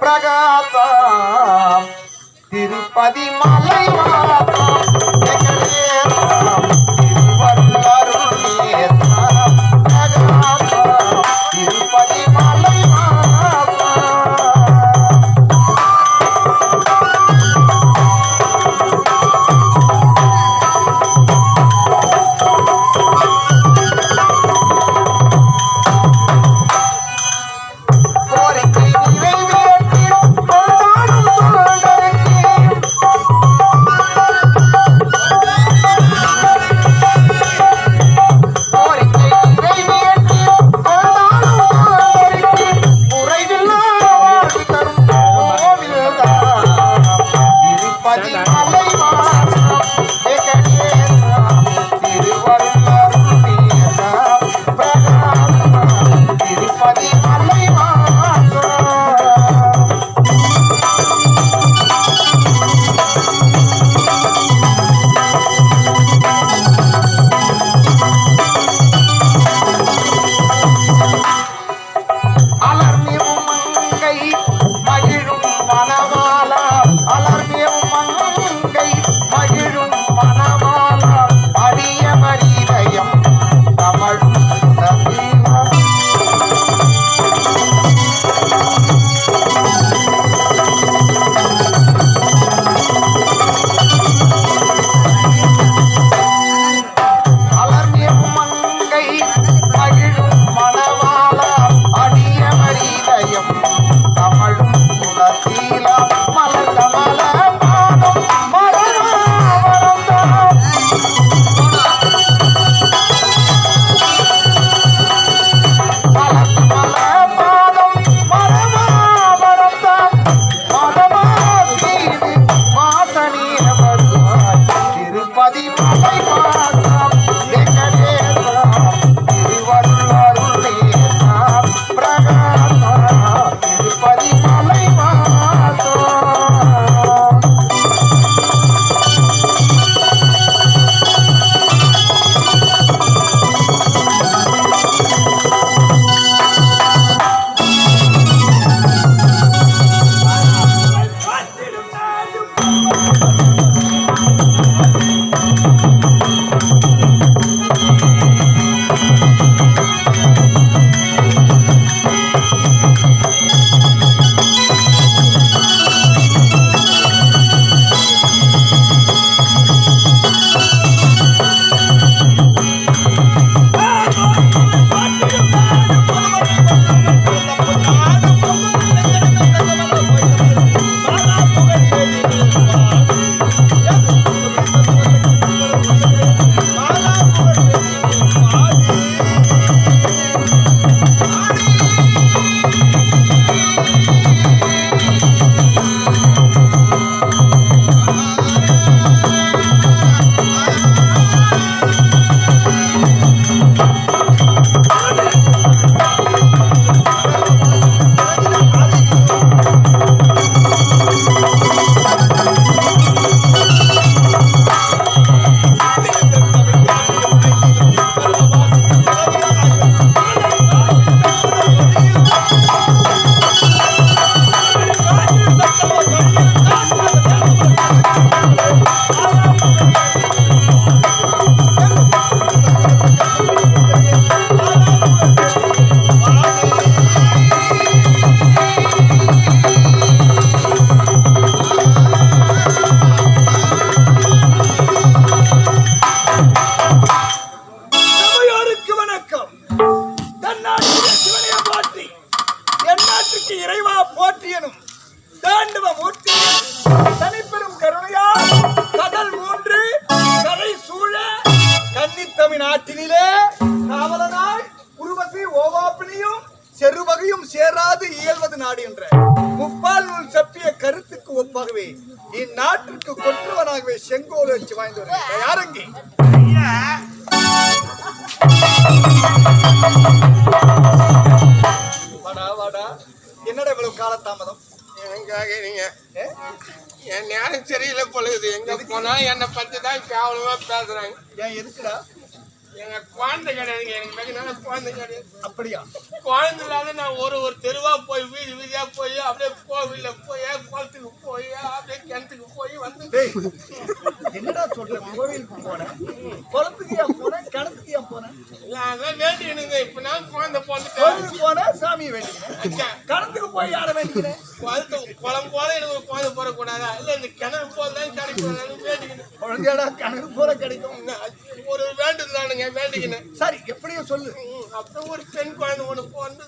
ప్రగాస తిరుపతి మలైవాస சேராது இயல்வது நாடு என்ற முப்பால் நூல் செப்பிய கருத்துக்கு ஒப்பாகவே இந்நாட்டிற்கு கொற்றுவனாகவே செங்கோல் வச்சு வாய்ந்தவர் யாரங்கி? வாடா வாடா. என்னடா இவ்வளவு காலதாமதம்? எனக்காக நீங்க? என் நேரம் சரியில்லை பொழுது எங்க போனா என்னை பத்தி தான் கேவலமா பேசுறாங்க. ஏன் இருக்குடா எங்க குழந்தை கிடையாதுங்க எனக்கு நாளா குழந்தை கிடையாது. அப்படியா? குழந்தை இல்லாத நான் ஒரு ஒரு தெருவா போய் வீதி வீதியா போய் அப்படியே கோவில்ல போய் குளத்துக்கு போய் அப்படியே கிணத்துக்கு போய் வந்து என்னடா சொல்ற? கோவிலுக்கு போனேன் குளத்துக்கு ஏன் போனேன் கிணத்துக்கு ஏன் போனேன் நான் தான் வேண்டியனுங்க இப்ப நான் குழந்தை பிறந்துட்டேன். கோவிலுக்கு போனேன் சாமியை வேண்டிக்கிறேன். கிணத்துக்கு போய் யாரை வேண்டிக்கிறேன்? குளத்து குளம் போல எனக்கு குழந்தை போடக்கூடாதா இல்ல இந்த கிணறு போதான் கிடைக்கூடாது வேண்டிக்கணும் குழந்தையாடா கிணறு போல கிடைக்கும். வேண்டிக்கணும் சரி எப்படியும் சொல்லு. அப்புறம் ஒரு பெண் குழந்தை ஒண்ணு. பிறந்து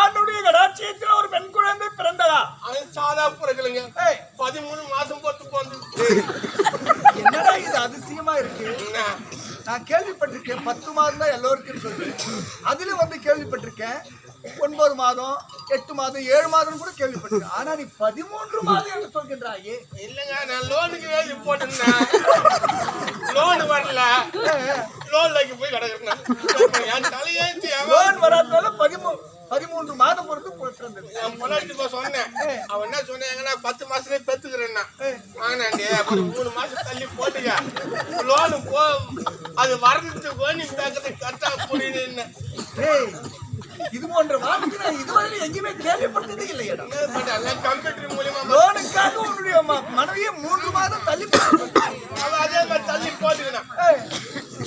ஆண்டுடைய கடாட்சியத்தில் ஒரு பெண் குழந்தை பிறந்ததா? அது சாதா பிறகுலங்க பதிமூணு மாசம் பொறுத்து பிறந்து என்னடா இது அதிசயமா இருக்கு? என்ன? நான் கேள்விப்பட்டிருக்கேன் பத்து மாதம் தான் எல்லோருக்கும் சொல்லு. அதுல வந்து கேள்விப்பட்டிருக்கேன் ஒன்பது மாதம் எட்டு மாதம் ஏழு மாதம் கூட கேள்விப்பட்டிருக்கேன். ஆனா நீ பதிமூன்று மாதம் என்று சொல்கின்றாயே? இல்லைங்க நான் லோனுக்கு எழுதி போட்டிருந்தேன். லோன் வரல. லோன் வைக்க போய் கிடக்குறேன். என் தலையேற்றி லோன் வராதனால பதிமூ பதிமூன்று மாதம் பொறுத்து போயிட்டு இருந்தது. போய் சொன்னேன். அவன் என்ன சொன்னாங்கன்னா பத்து மாசத்துலயே பெத்துக்கிறேன்னா. வாங்கினாண்டி மூணு மாசம் தள்ளி போட்டுக்க. லோனு போ அது வரதுக்கு நீ பேக்கிறது கரெக்டா புரியுதுன்னு. இது போன்ற வார்த்தை நான் இதுவரை எங்கேயுமே கேள்விப்பட்டதே எல்லாம் கம்ப்யூட்டர் மூலியமா லோனுக்காக உன்னுடைய மனைவியை மூன்று மாதம் தள்ளி போட்டு அவன் அதே மாதிரி தள்ளி போட்டுக்கினான் ஏய்,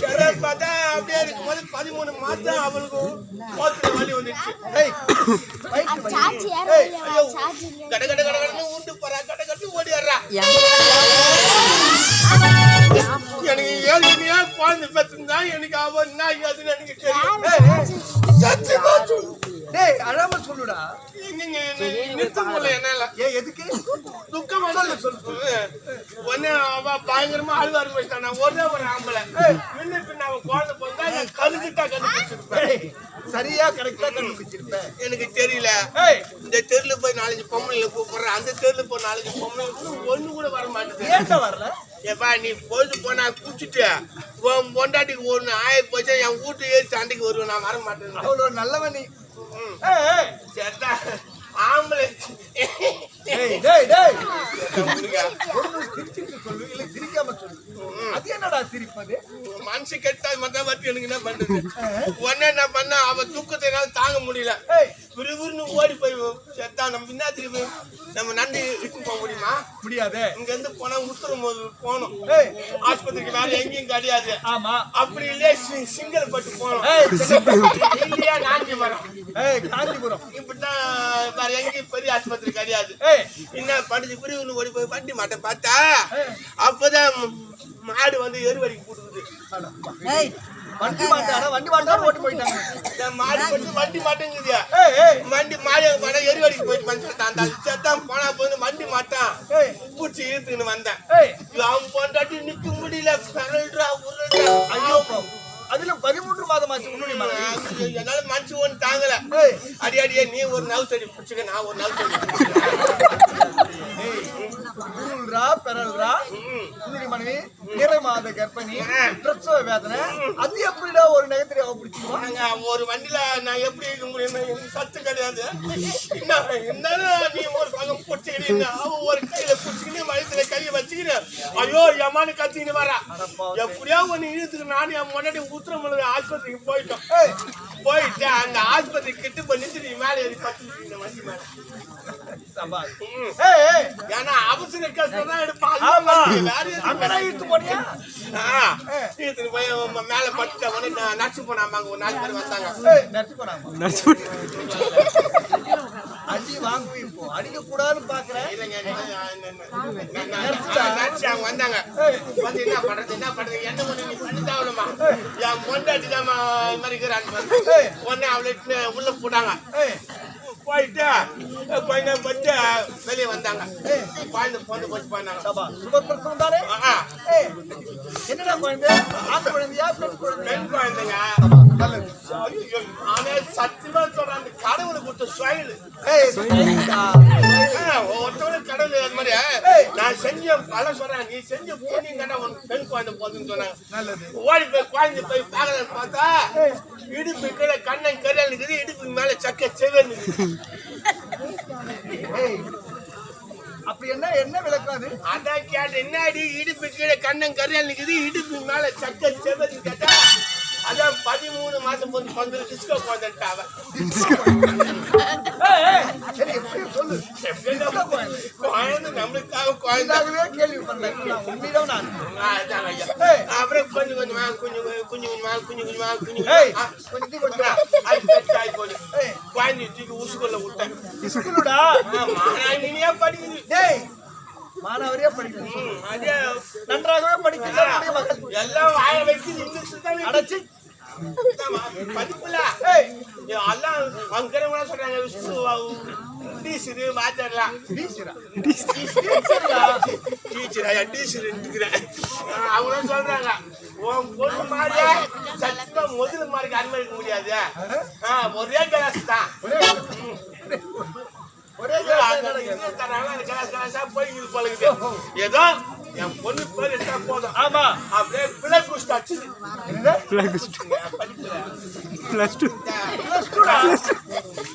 சரி பார்த்தா அப்படியே இருக்கும்போது பதிமூணு வலி வந்துச்சு கட கட கட கடன்னு உண்டு போறா கட கட்டு ஓடிடுறா எனக்கு ஏற்கனவே குழந்தை பெற்றிருந்தா எனக்கு அவன் என்ன ஏதுன்னு எனக்கு தெரியும். சத்தியமா சொல்லு. டேய் அழாம சொல்லுடா. நிறுத்த முடியல என்னால. ஏய் எதுக்கு? துக்கமா சொல்லு. சொல்லு. ஒன்னு அவ பயங்கரமா அழுவ ஆரம்பிச்சிட்டான் நான் ஒரே ஒரு ஆம்பளை. முன்ன பின்ன அவன் குழந்தை பிறந்தா நான் கண்டுபிடிச்சிருப்பேன். ஏய், சரியா கரெக்டா கண்டுபிடிச்சிருப்ப எனக்கு தெரியல. இந்த தெருல போய் நாலஞ்சு பொம்பளைல கூப்பிடுறேன். அந்த தெருல போய் நாலஞ்சு பொம்பளை ஒண்ணு கூட வர மாட்டேது ஏன்டா வரல? ஏப்பா நீ பொழுது போனா குடிச்சிட்டு உன் பொண்டாட்டிக்கு ஒண்ணு ஆய போச்சா என் வீட்டு ஏறி சண்டைக்கு வருவேன். நான் வர மாட்டேன் அவ்வளவு நல்லவன் நீ. சேத்தா ஆம்பளை. ஏய், டேய், டேய். சிரிச்சுட்டு சொல்லு இல்ல சிரிக்காம சொல்லு அது என்னடா சிரிப்பது மனசு கெட்டா மட்டும் வட்டி எனக்கு என்ன பண்றது? உடனே என்ன பண்ண அவ தூக்கத்தை என்னால தாங்க முடியல. விறுவிறுன்னு ஓடி போய் செத்தா நம்ம பின்னாடி போய் நம்ம நன்றி இட்டு போக முடியுமா? முடியாதே. இங்க இருந்து போனா உத்தரம் போது ஏய். ஆஸ்பத்திரிக்கு வேற எங்கேயும் கிடையாது. ஆமா. அப்படி இல்லையே சிங்கல் பட்டு ஏய் இல்லையா ஏய் காஞ்சிபுரம். இப்படிதான் வேற எங்கேயும் பெரிய ஆஸ்பத்திரி கிடையாது. என்ன படிச்சு ஓடி போய் வண்டி மாட்டை பார்த்தா. அப்பதான் மாடு வந்து எருவடிக்கு போட்டுக்குது வண்டி மாட்டாடா வண்டி மாட்டாட ஓட்டி போயிட்டாங்க மாடு பட்டு வண்டி மாட்டேங்குது ஏய் ஏய். வண்டி மாடு மாட எருவடிக்கு போயிட்டு வந்துட்டான் அந்த செத்தான் போனா போய் வண்டி மாட்டான். பூச்சி இழுத்துக்கின்னு வந்தேன். அவன் பொண்டாட்டி நிக்க முடியல. உருள்றா. ஐயோ. அதுல பதிமூன்று மாதமாச்சு உன்னுடைய மனைவி என்னால மனசு ஒண்ணு தாங்கல. அடி அடியே நீ ஒரு நவு செடி பிடிச்சுக்க நான் ஒரு நவு செடி உருள்றா பெறல்றா உன்னுடைய மனைவி நிறை மாத கர்ப்பிணி பிரசவ வேதனை அது எப்படிடா ஒரு நகத்திரி அவ பிடிச்சிருவா? நாங்க ஒரு வண்டியில நான் எப்படி இருக்க முடியும் சத்து கிடையாது. என்ன நீ ஒரு பக்கம் பிடிச்சிக்கிட்டு அவன் ஒரு கையில பிடிச்சிக்கிட்டு வயிற்றுல கையை வச்சுக்கிட்டு ஐயோ எம்மானு கத்திக்கிட்டு வரா எப்படியோ ஒண்ணு இழுத்துக்கு நானும் என் முன்னாடி உத்தரமலை ஆஸ்பத்திரிக்கு போயிட்டோம். போயிட்டு அந்த ஆஸ்பத்திரி கிட்ட போய் நிறுத்தி நீ மேலே ஏறி பத்து வண்டி மேல. ஏன்னா அவசர கஷ்டம் தான் அவன் மேல நான் நடிச்சு போனாமா? ஒரு நாலு பேர் வந்தாங்க. அடி வாங்கு இப்போ. அடிக்க கூடாதுன்னு பாக்குறேன் அவங்க வந்தாங்க. வந்து என்ன பண்றது என்ன பண்றது? என்ன பண்ணி ஆகணுமா என் பொண்டாட்டி தான் இது மாதிரி இருக்கிறான்னு ஏய். உடனே அவளை உள்ள போட்டாங்க. போயிட்டு? கொஞ்ச நேரம் வெளியே வந்தாங்க. குழந்தை பொண்ணு போச்சு சுபப்பிரசவம் தானே? ஏய். என்னடா குழந்தை? ஆண் குழந்தையா பெண் குழந்தைங்க. சத்தியமா கடவுளுக்கு கொடுத்த சுயல். ஒருத்தவங்க கடவுள் அது மாதிரி நான் செஞ்ச பல சொல்றேன் நீ செஞ்ச தானே உனக்கு பெண் குழந்தை போதுன்னு சொன்னாங்க நல்லது. ஓடி போய் குழந்தை போய் பார்க்கலான்னு பார்த்தா இடுப்பு கீழே கண்ணன் கரியால் இருக்குது இடுப்பு மேல சக்க செவன் அப்படி என்ன என்ன விளக்கம் அது? அதான் கேட்டேன் என்னடி இடுப்பு கீழே கண்ணன் கரியால் இருக்குது இடுப்பு மேல சக்க செவன் கேட்டா அதான் பதிமூணு மாசம் வந்து வந்து டிஸ்கோ எப்படியும் சொல்லு. குழந்தை நம்மளுக்காக குழந்தை. இதாகவே கேள்விப்பட்டேன். நான் உண்மையிலும் நான். அப்புறம் கொஞ்சம் கொஞ்சமா கொஞ்சம் குஞ்சு குஞ்சுமா குஞ்சு குஞ்சுமா குஞ்சு ஏய், ஆ, கொஞ்சம் கொஞ்சம் அது. ஏய். குழந்தைய தூக்கி உசுக்குள்ள விட்டேன். படிக்குது. டேய் மாணவரே படிக்கணும். அதே நன்றாகவே மகள் எல்லாம் வாய தான் வைக்குது. அடைச்சி. படிப்புல எல்லாம் அவங்க இருக்கிறவங்க சொல்றாங்க விஷ்ணு டீச்சரு மாத்திரலாம் அவங்க சொல்றாங்க உன் பொண்ணு மாதிரியே சத்தியமா முதல் மாதிரி அனுமதிக்க முடியாது. ஒரே கிளாஸ் தான். தராங்க, அந்த கிளாஸ் கிளாஸா போய்க்குது பழகுது ஏதோ என் பொண்ணு பேர் எடுத்தா போதும் ஆமா அப்படியே பிள்ளை குஸ்ட் அடிச்சுது என்ன? படிக்கல பிளஸ் டூ two டா.